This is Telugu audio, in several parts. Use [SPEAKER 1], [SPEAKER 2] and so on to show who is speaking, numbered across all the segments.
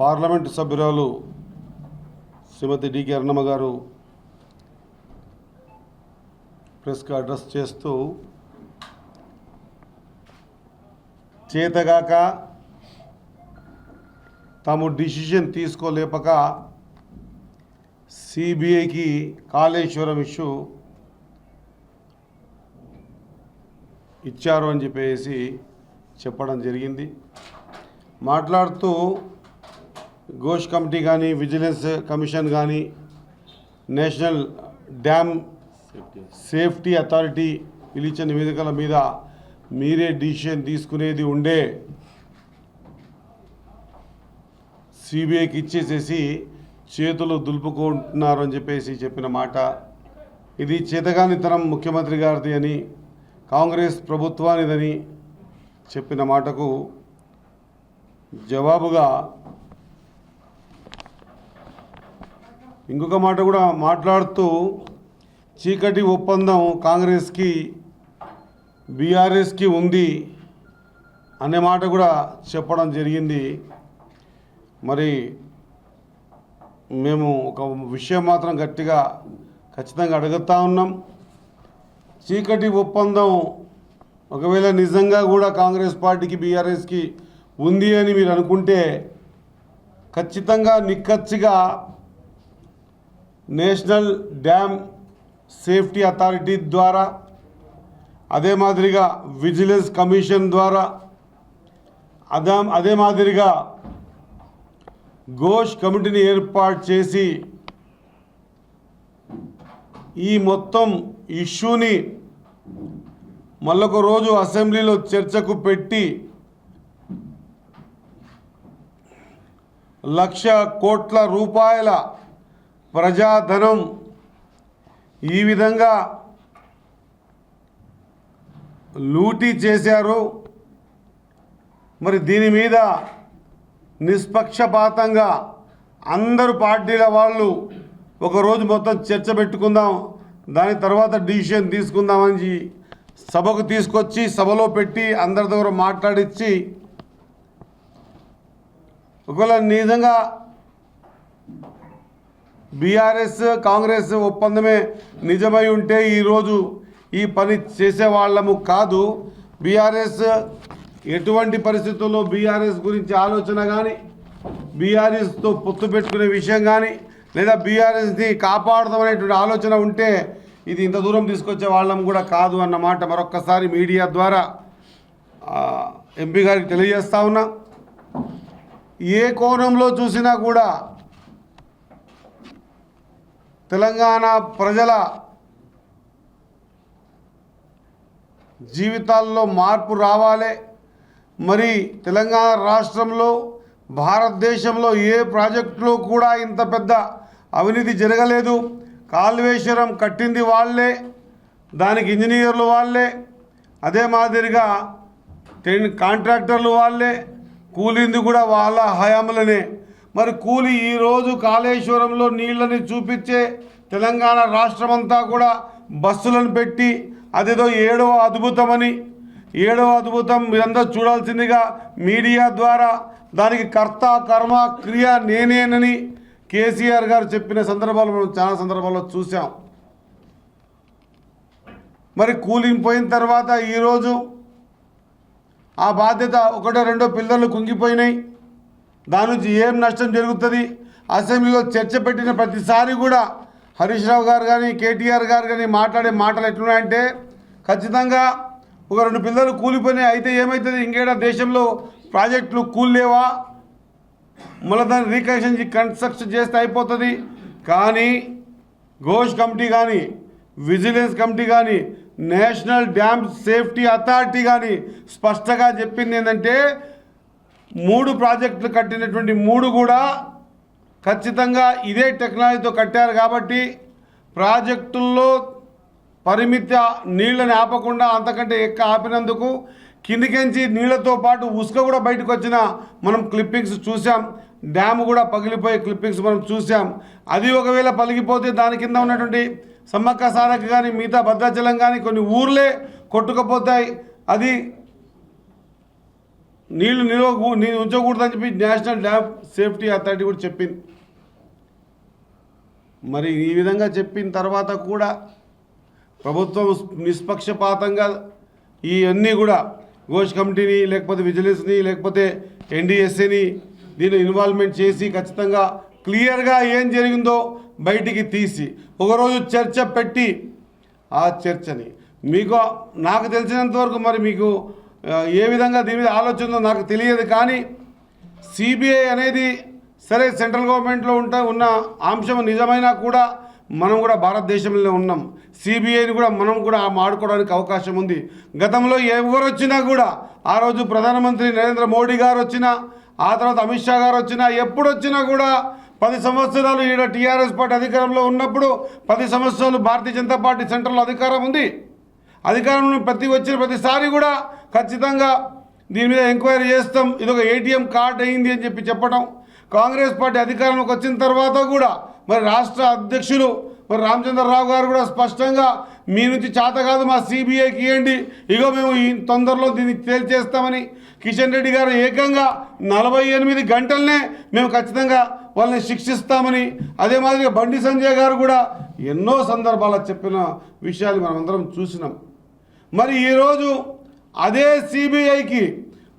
[SPEAKER 1] పార్లమెంటు సభ్యురాలు శ్రీమతి డికే అన్నమ్మ గారు ప్రెస్కి అడ్రస్ చేస్తూ చేతగాక తాము డిసిషన్ తీసుకోలేపక సిబిఐకి కాళేశ్వరం ఇష్యూ ఇచ్చారు అని చెప్పేసి చెప్పడం జరిగింది. మాట్లాడుతూ ఘోష్ కమిటీ కానీ విజిలెన్స్ కమిషన్ కానీ నేషనల్ డ్యామ్ సేఫ్టీ అథారిటీ పిలిచిన నివేదికల మీద మీరే డిసిషన్ తీసుకునేది ఉండే సిబిఐకి ఇచ్చేసేసి చేతులు దులుపుకుంటున్నారు అని చెప్పేసి చెప్పిన మాట. ఇది చేతగానితనం ముఖ్యమంత్రి గారిది అని కాంగ్రెస్ ప్రభుత్వానిదని చెప్పిన మాటకు జవాబుగా ఇంకొక మాట కూడా మాట్లాడుతూ చీకటి ఒప్పందం కాంగ్రెస్కి బీఆర్ఎస్కి ఉంది అనే మాట కూడా చెప్పడం జరిగింది. మరి మేము ఒక విషయం మాత్రం గట్టిగా ఖచ్చితంగా అడుగుతా ఉన్నాం. చీకటి ఒప్పందం ఒకవేళ నిజంగా కూడా కాంగ్రెస్ పార్టీకి బీఆర్ఎస్కి ఉంది అని మీరు అనుకుంటే ఖచ్చితంగా నిక్కచ్చిగా నేషనల్ డ్యామ్ సేఫ్టీ అథారిటీ ద్వారా అదే మాదిరిగా విజిలెన్స్ కమిషన్ ద్వారా అదే అదే మాదిరిగా ఘోష్ కమిటీని ఏర్పాటు చేసి ఈ మొత్తం ఇష్యూని మళ్ళొక రోజు అసెంబ్లీలో చర్చకు పెట్టి లక్ష కోట్ల రూపాయల ప్రజాధనం ఈ విధంగా లూటీ చేశారు. మరి దీని మీద నిష్పక్షపాతంగా అందరు పార్టీల వాళ్ళు ఒకరోజు మొత్తం చర్చ పెట్టుకుందాం దాని తర్వాత డిసిషన్ తీసుకుందామని సభకు తీసుకొచ్చి సభలో పెట్టి అందరి దగ్గర మాట్లాడించి ఒకవేళ నిజంగా బీఆర్ఎస్ కాంగ్రెస్ ఒప్పందమే నిజమై ఉంటే ఈరోజు ఈ పని చేసేవాళ్ళము కాదు. బీఆర్ఎస్ ఎటువంటి పరిస్థితుల్లో బీఆర్ఎస్ గురించి ఆలోచన కానీ బీఆర్ఎస్తో పొత్తు పెట్టుకునే విషయం కానీ లేదా బీఆర్ఎస్ని కాపాడదామనేటువంటి ఆలోచన ఉంటే ఇది ఇంత దూరం తీసుకొచ్చే వాళ్ళం కూడా కాదు అన్నమాట మరొక్కసారి మీడియా ద్వారా ఎంపీ గారికి తెలియజేస్తా ఉన్నా. ఏ కోణంలో చూసినా కూడా తెలంగాణ ప్రజల జీవితాల్లో మార్పు రావాలి. మరి తెలంగాణ రాష్ట్రంలో భారతదేశంలో ఏ ప్రాజెక్టులో కూడా ఇంత పెద్ద అవినీతి జరగలేదు. కాల్వేశ్వరం కట్టింది వాళ్ళే దానికి ఇంజనీర్లు వాళ్ళే అదే మాదిరిగా కాంట్రాక్టర్లు వాళ్ళే కూలింది కూడా వాళ్ళ హయాంలోనే మరి కూలి ఈరోజు కాళేశ్వరంలో నీళ్ళని చూపించే తెలంగాణ రాష్ట్రమంతా కూడా బస్సులను పెట్టి అదేదో ఏడవ అద్భుతమని ఏడవ అద్భుతం మీరందరూ చూడాల్సిందిగా మీడియా ద్వారా దానికి కర్త కర్మ క్రియ నేనేనని కేసీఆర్ గారు చెప్పిన సందర్భాలు మనం చాలా సందర్భాల్లో చూసాం మరి కూలింగ్ పోయిన తర్వాత ఈరోజు ఆ బాధ్యత ఒకటో రెండో పిల్లలు కుంగిపోయినాయి. దాని నుంచి ఏం నష్టం జరుగుతుంది? అసెంబ్లీలో చర్చ పెట్టిన ప్రతిసారి కూడా హరీష్ రావు గారు కానీ కేటీఆర్ గారు కానీ మాట్లాడే మాటలు ఎట్లున్నాయంటే ఖచ్చితంగా ఒక రెండు పిల్లలు కూలిపోయినాయి. అయితే ఏమవుతుంది ఇంకేడా దేశంలో ప్రాజెక్టులు కూల్లేవా? మళ్ళీ దాన్ని రీకన్స్ట్రక్షన్ కన్స్ట్రక్షన్ చేస్తే అయిపోతుంది. కానీ ఘోష్ కమిటీ కానీ విజిలెన్స్ కమిటీ కానీ నేషనల్ డ్యామ్ సేఫ్టీ అథారిటీ కానీ స్పష్టంగా చెప్పింది ఏంటంటే మూడు ప్రాజెక్టులు కట్టినటువంటి మూడు కూడా ఖచ్చితంగా ఇదే టెక్నాలజీతో కట్టారు కాబట్టి ప్రాజెక్టుల్లో పరిమిత నీళ్ళను ఆపకుండా అంతకంటే ఎక్క ఆపినందుకు కిందికించి నీళ్ళతో పాటు ఉసుక కూడా బయటకు వచ్చిన మనం క్లిప్పింగ్స్ చూసాం డ్యామ్ కూడా పగిలిపోయే క్లిప్పింగ్స్ మనం చూసాం అది ఒకవేళ పలిగిపోతే దాని కింద ఉన్నటువంటి సమ్మక్క సారక్క కానీ మిగతా భద్రాచలం కానీ కొన్ని ఊర్లే కొట్టుకుపోతాయి. అది నీళ్ళు నిల్వ నేను ఉంచకూడదని చెప్పి నేషనల్ డ్యామ్ సేఫ్టీ అథారిటీ కూడా చెప్పింది. మరి ఈ విధంగా చెప్పిన తర్వాత కూడా ప్రభుత్వం నిష్పక్షపాతంగా ఇవన్నీ కూడా ఘోష్ కమిటీని లేకపోతే విజిలెన్స్ని లేకపోతే ఎన్డీఎస్ఏని దీన్ని ఇన్వాల్వ్మెంట్ చేసి ఖచ్చితంగా క్లియర్గా ఏం జరిగిందో బయటికి తీసి ఒకరోజు చర్చ పెట్టి ఆ చర్చని. మీకు నాకు తెలిసినంతవరకు మరి మీకు ఏ విధంగా దీని మీద ఆలోచన నాకు తెలియదు కానీ సిబిఐ అనేది సరే సెంట్రల్ గవర్నమెంట్లో ఉంట ఉన్న అంశం నిజమైనా కూడా మనం కూడా భారతదేశంలో ఉన్నాం. సిబిఐని కూడా మనం కూడా ఆడుకోవడానికి అవకాశం ఉంది. గతంలో ఎవరు వచ్చినా కూడా ఆ రోజు ప్రధానమంత్రి నరేంద్ర మోడీ గారు వచ్చినా ఆ తర్వాత అమిత్ షా గారు వచ్చినా ఎప్పుడు వచ్చినా కూడా పది సంవత్సరాలు ఈడ టీఆర్ఎస్ పార్టీ అధికారంలో ఉన్నప్పుడు పది సంవత్సరాలు భారతీయ జనతా పార్టీ సెంట్రల్లో అధికారం ఉంది. అధికారంలో ప్రతి వచ్చిన ప్రతిసారి కూడా ఖచ్చితంగా దీని మీద ఎంక్వైరీ చేస్తాం. ఇది ఒక ఏటీఎం కార్డ్ అయింది అని చెప్పి చెప్పడం కాంగ్రెస్ పార్టీ అధికారంలోకి వచ్చిన తర్వాత కూడా మరి రాష్ట్ర అధ్యక్షులు మరి రామచంద్రరావు గారు కూడా స్పష్టంగా మీ నుంచి చేత కాదు మా సిబిఐకి ఇవ్వండి. ఇగో మేము ఈ తొందరలో దీన్ని తేల్చేస్తామని కిషన్ రెడ్డి గారు ఏకంగా నలభై ఎనిమిది గంటలనే మేము ఖచ్చితంగా వాళ్ళని శిక్షిస్తామని అదే మాదిరిగా బండి సంజయ్ గారు కూడా ఎన్నో సందర్భాల్లో చెప్పిన విషయాలు మనం అందరం చూసినాం. మరి ఈరోజు అదే సిబిఐకి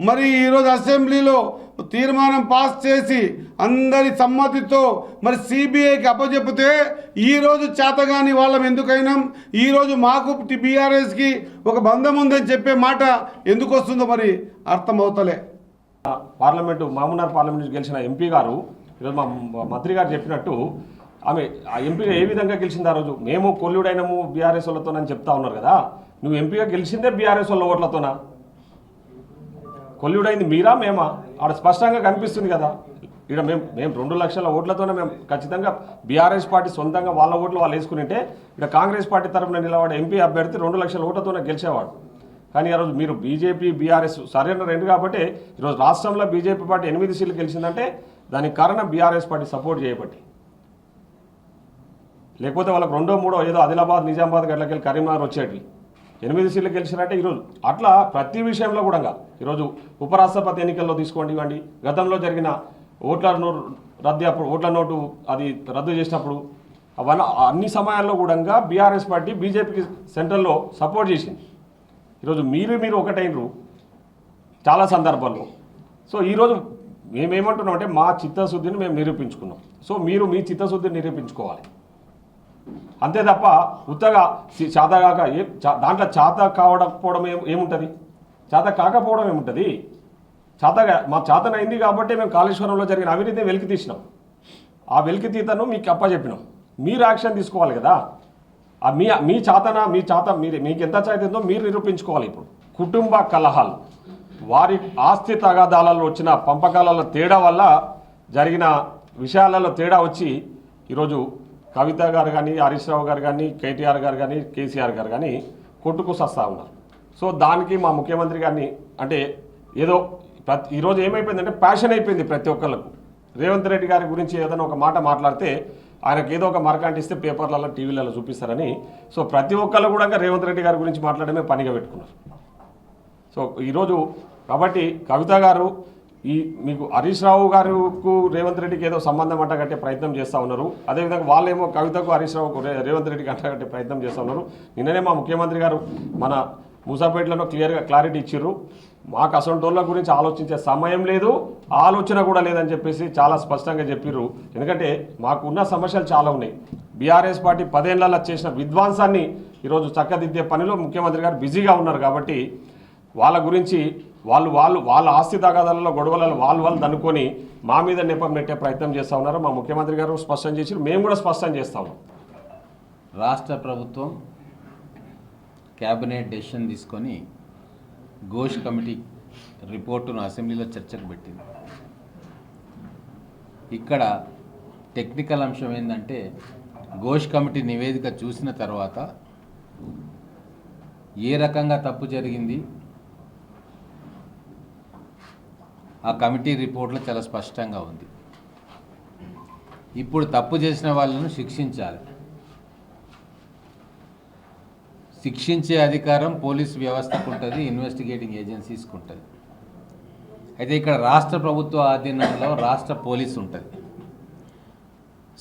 [SPEAKER 1] మరి ఈరోజు అసెంబ్లీలో తీర్మానం పాస్ చేసి అందరి సమ్మతితో మరి సిబిఐకి అప్పచెప్పితే ఈరోజు చేతగాని వాళ్ళం ఎందుకైనా? ఈరోజు మాకు బీఆర్ఎస్కి ఒక బంధం ఉందని చెప్పే మాట ఎందుకు వస్తుందో మరి అర్థమవుతలే.
[SPEAKER 2] పార్లమెంటు మామూనార్ పార్లమెంట్ నుంచి గెలిచిన ఎంపీ గారు ఈరోజు మా మంత్రి గారు చెప్పినట్టు ఆమె ఆ ఎంపీగా ఏ విధంగా గెలిచింది ఆ రోజు? మేము కొల్లుడైనము బీఆర్ఎస్ వాళ్ళతోనని చెప్తా ఉన్నారు కదా. నువ్వు ఎంపీగా గెలిచిందే బీఆర్ఎస్ వాళ్ళ ఓట్లతోనా? కొల్లుడైంది మీరా మేమా? ఆడ స్పష్టంగా కనిపిస్తుంది కదా. ఇక్కడ మేము మేము రెండు లక్షల ఓట్లతోనే మేము ఖచ్చితంగా బీఆర్ఎస్ పార్టీ సొంతంగా వాళ్ళ ఓట్లు వాళ్ళు వేసుకునింటే ఇక్కడ కాంగ్రెస్ పార్టీ తరఫున నిలబడే ఎంపీ అభ్యర్థి రెండు లక్షల ఓట్లతోనే గెలిచేవాడు. కానీ ఈరోజు మీరు బీజేపీ బీఆర్ఎస్ సరైన రెండు కాబట్టి ఈరోజు రాష్ట్రంలో బీజేపీ పార్టీ ఎనిమిది సీట్లు గెలిచిందంటే దానికి కారణం బీఆర్ఎస్ పార్టీ సపోర్ట్ చేయబట్టి. లేకపోతే వాళ్ళకి రెండో మూడో ఏదో ఆదిలాబాద్ నిజామాబాద్ గట్లకెళ్ళి కరీంనగర్ వచ్చేటివి. ఎనిమిది సీట్లు గెలిచినట్టే ఈరోజు అట్లా ప్రతి విషయంలో కూడా ఈరోజు ఉపరాష్ట్రపతి ఎన్నికల్లో తీసుకోండి ఇవ్వండి. గతంలో జరిగిన ఓట్ల నోటు రద్దు అప్పుడు ఓట్ల నోటు అది రద్దు చేసినప్పుడు అవన్నీ అన్ని సమయాల్లో కూడా బీఆర్ఎస్ పార్టీ బీజేపీకి సెంట్రల్లో సపోర్ట్ చేసింది. ఈరోజు మీరు మీరు ఒకటైనరు చాలా సందర్భాల్లో. సో ఈరోజు మేమేమంటున్నాం అంటే మా చిత్తశుద్ధిని మేము నిరూపించుకున్నాం. సో మీరు మీ చిత్తశుద్ధిని నిరూపించుకోవాలి. అంతే తప్ప ఉత్తగా చేతగాక ఏ చా- దాంట్లో చేత కావకపోవడం ఏం ఏముంటుంది? చేత కాకపోవడం ఏముంటుంది? చేతగా మా చేతనైంది కాబట్టి మేము కాళేశ్వరంలో జరిగిన అవినీతిని వెలికి తీసినాం. ఆ వెలికి తీతను మీకు అప్పచెప్పినాం. మీరు యాక్షన్ తీసుకోవాలి కదా. ఆ మీ మీ చేతన మీ చేత మీరు మీకు ఎంత చేత ఉందో మీరు నిరూపించుకోవాలి ఇప్పుడు. కుటుంబ కలహాలు. వారి ఆస్తి తగాదాలలో వచ్చిన పంపకాలలో తేడా వల్ల జరిగిన విషయాలలో తేడా వచ్చి ఈరోజు కవిత గారు కానీ హరీష్ రావు గారు కానీ కేటీఆర్ గారు కానీ కేసీఆర్ గారు కానీ కొట్టుకు ఉన్నారు. సో దానికి మా ముఖ్యమంత్రి గారిని అంటే ఏదో ప్రతి ఈరోజు ఏమైపోయిందంటే ప్యాషన్ అయిపోయింది ప్రతి ఒక్కళ్ళకు. రేవంత్ రెడ్డి గారి గురించి ఏదైనా ఒక మాట మాట్లాడితే ఆయనకు ఏదో ఒక మరకాంటిస్తే పేపర్లలో టీవీలలో చూపిస్తారని. సో ప్రతి ఒక్కళ్ళు కూడా రేవంత్ రెడ్డి గారి గురించి మాట్లాడమే పనిగా పెట్టుకున్నారు. సో ఈరోజు కాబట్టి కవిత గారు ఈ మీకు హరీష్ రావు గారుకు రేవంత్ రెడ్డికి ఏదో సంబంధం అంటగట్టే ప్రయత్నం చేస్తూ ఉన్నారు. అదేవిధంగా వాళ్ళేమో కవితకు హరీష్ రావుకు రేవంత్ రెడ్డికి అంటగట్టే ప్రయత్నం చేస్తూ ఉన్నారు. నిన్ననే మా ముఖ్యమంత్రి గారు మన మూసాపేటలో క్లియర్గా క్లారిటీ ఇచ్చారు మాకు అసంటోళ్ళ గురించి ఆలోచించే సమయం లేదు ఆలోచన కూడా లేదని చెప్పేసి చాలా స్పష్టంగా చెప్పిర్రు. ఎందుకంటే మాకు ఉన్న సమస్యలు చాలా ఉన్నాయి. బీఆర్ఎస్ పార్టీ పదేళ్ళలో చేసిన విద్వాంసాన్ని ఈరోజు చక్కదిద్దే పనిలో ముఖ్యమంత్రి గారు బిజీగా ఉన్నారు కాబట్టి వాళ్ళ గురించి వాళ్ళు వాళ్ళు వాళ్ళ ఆస్తి తగాదాలలో గొడవలలో వాళ్ళు వాళ్ళు దనుకొని మా మీద నెపం నెట్టే ప్రయత్నం చేస్తూ ఉన్నారు. మా ముఖ్యమంత్రి గారు స్పష్టం చేసి మేము కూడా స్పష్టం చేస్తాము
[SPEAKER 3] రాష్ట్ర ప్రభుత్వం క్యాబినెట్ డెసిషన్ తీసుకొని ఘోష్ కమిటీ రిపోర్టును అసెంబ్లీలో చర్చకు పెట్టింది. ఇక్కడ టెక్నికల్ అంశం ఏంటంటే ఘోష్ కమిటీ నివేదిక చూసిన తర్వాత ఏ రకంగా తప్పు జరిగింది ఆ కమిటీ రిపోర్ట్లో చాలా స్పష్టంగా ఉంది. ఇప్పుడు తప్పు చేసిన వాళ్ళను శిక్షించాలి. శిక్షించే అధికారం పోలీస్ వ్యవస్థకు ఉంటుంది ఇన్వెస్టిగేటింగ్ ఏజెన్సీస్కి ఉంటుంది. అయితే ఇక్కడ రాష్ట్ర ప్రభుత్వ ఆధీనంలో రాష్ట్ర పోలీస్ ఉంటుంది.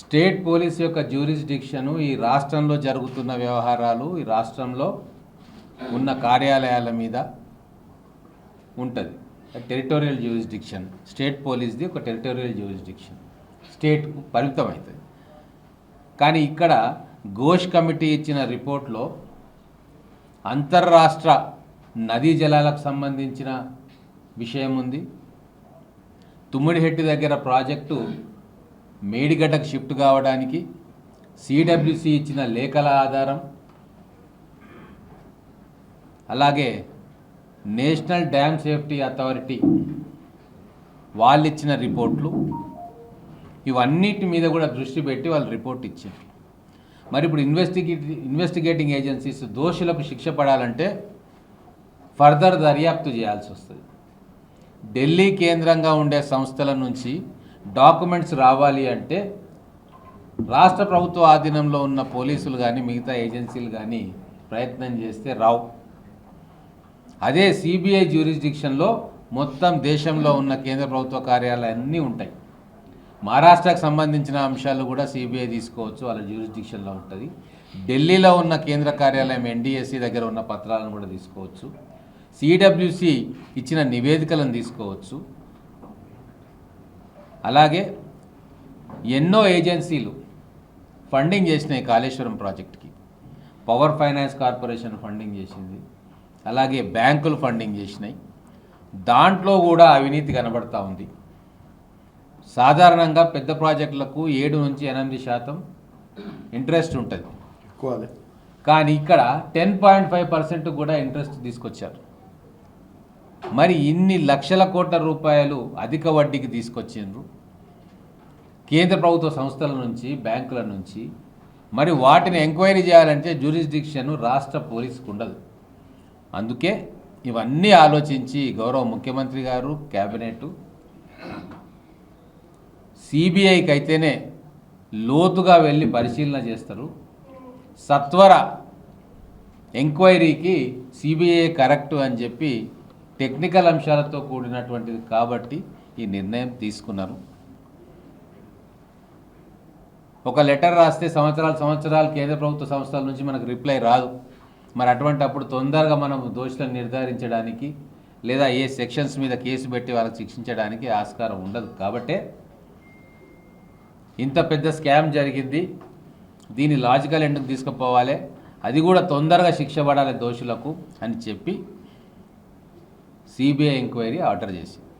[SPEAKER 3] స్టేట్ పోలీస్ యొక్క జ్యూరిస్డిక్షను ఈ రాష్ట్రంలో జరుగుతున్న వ్యవహారాలు ఈ రాష్ట్రంలో ఉన్న కార్యాలయాల మీద ఉంటుంది. టెరిటోరియల్ జ్యూరిస్డిక్షన్ స్టేట్ పోలీస్ది ఒక టెరిటోరియల్ జ్యూరిస్డిక్షన్ స్టేట్కు పరిమితం అవుతుంది కానీ ఇక్కడ ఘోష్ కమిటీ ఇచ్చిన రిపోర్ట్లో అంతర్రాష్ట్ర నదీ జలాలకు సంబంధించిన విషయం ఉంది. తుమ్మిడిహెట్టి దగ్గర ప్రాజెక్టు మేడిగడ్డకు షిఫ్ట్ కావడానికి సిడబ్ల్యూసి ఇచ్చిన లేఖల ఆధారం. అలాగే నేషనల్ డ్యామ్ సేఫ్టీ అథారిటీ వాళ్ళు ఇచ్చిన రిపోర్ట్లు ఇవన్నిటి మీద కూడా దృష్టి పెట్టి వాళ్ళు రిపోర్ట్ ఇచ్చారు. మరి ఇప్పుడు ఇన్వెస్టిగేట్ ఇన్వెస్టిగేటింగ్ ఏజెన్సీస్ దోషులకు శిక్ష పడాలంటే ఫర్దర్ దర్యాప్తు చేయాల్సి వస్తుంది. ఢిల్లీ కేంద్రంగా ఉండే సంస్థల నుంచి డాక్యుమెంట్స్ రావాలి అంటే రాష్ట్ర ప్రభుత్వ ఆధీనంలో ఉన్న పోలీసులు కానీ మిగతా ఏజెన్సీలు కానీ ప్రయత్నం చేస్తే రావు. అదే సిబిఐ జ్యూరిస్డిక్షన్లో మొత్తం దేశంలో ఉన్న కేంద్ర ప్రభుత్వ కార్యాలయాలు అన్నీ ఉంటాయి. మహారాష్ట్రకు సంబంధించిన అంశాలు కూడా సిబిఐ తీసుకోవచ్చు వాళ్ళ జ్యూరిస్డిక్షన్లో ఉంటుంది. ఢిల్లీలో ఉన్న కేంద్ర కార్యాలయం ఎన్డీఎస్సీ దగ్గర ఉన్న పత్రాలను కూడా తీసుకోవచ్చు. సిడబ్ల్యూసి ఇచ్చిన నివేదికలను తీసుకోవచ్చు. అలాగే ఎన్నో ఏజెన్సీలు ఫండింగ్ చేసినాయి కాళేశ్వరం ప్రాజెక్ట్కి. పవర్ ఫైనాన్స్ కార్పొరేషన్ ఫండింగ్ చేసింది. అలాగే బ్యాంకులు ఫండింగ్ చేసినాయి. దాంట్లో కూడా అవినీతి కనబడతా ఉంది. సాధారణంగా పెద్ద ప్రాజెక్టులకు ఏడు నుంచి ఎనిమిది శాతం ఇంట్రెస్ట్ ఉంటుంది.
[SPEAKER 1] ఎక్కువ
[SPEAKER 3] కానీ ఇక్కడ టెన్ పాయింట్ ఫైవ్ పర్సెంట్ కూడా ఇంట్రెస్ట్ తీసుకొచ్చారు. మరి ఇన్ని లక్షల కోట్ల రూపాయలు అధిక వడ్డీకి తీసుకొచ్చిండ్రు. కేంద్ర ప్రభుత్వ సంస్థల నుంచి బ్యాంకుల నుంచి. మరి వాటిని ఎంక్వైరీ చేయాలంటే జ్యూరిస్డిక్షన్ రాష్ట్ర పోలీసుకు ఉండదు. అందుకే ఇవన్నీ ఆలోచించి గౌరవ ముఖ్యమంత్రి గారు క్యాబినెట్ సిబిఐకి అయితేనే లోతుగా వెళ్ళి పరిశీలన చేస్తారు. సత్వర ఎంక్వైరీకి సిబిఐ కరెక్ట్ అని చెప్పి టెక్నికల్ అంశాలతో కూడినటువంటిది కాబట్టి ఈ నిర్ణయం తీసుకున్నారు. ఒక లెటర్ రాస్తే సంవత్సరాలు సంవత్సరాలు కేంద్ర ప్రభుత్వ సంస్థల నుంచి మనకు రిప్లై రాదు. మరి అటువంటి అప్పుడు తొందరగా మనం దోషులను నిర్ధారించడానికి లేదా ఏ సెక్షన్స్ మీద కేసు పెట్టి వాళ్ళకి శిక్షించడానికి ఆస్కారం ఉండదు. కాబట్టే ఇంత పెద్ద స్కామ్ జరిగింది. దీని లాజికల్ ఎండ్కు తీసుకుపోవాలి. అది కూడా తొందరగా శిక్ష పడాలి దోషులకు అని చెప్పి సిబిఐ ఎంక్వైరీ ఆర్డర్ చేసింది.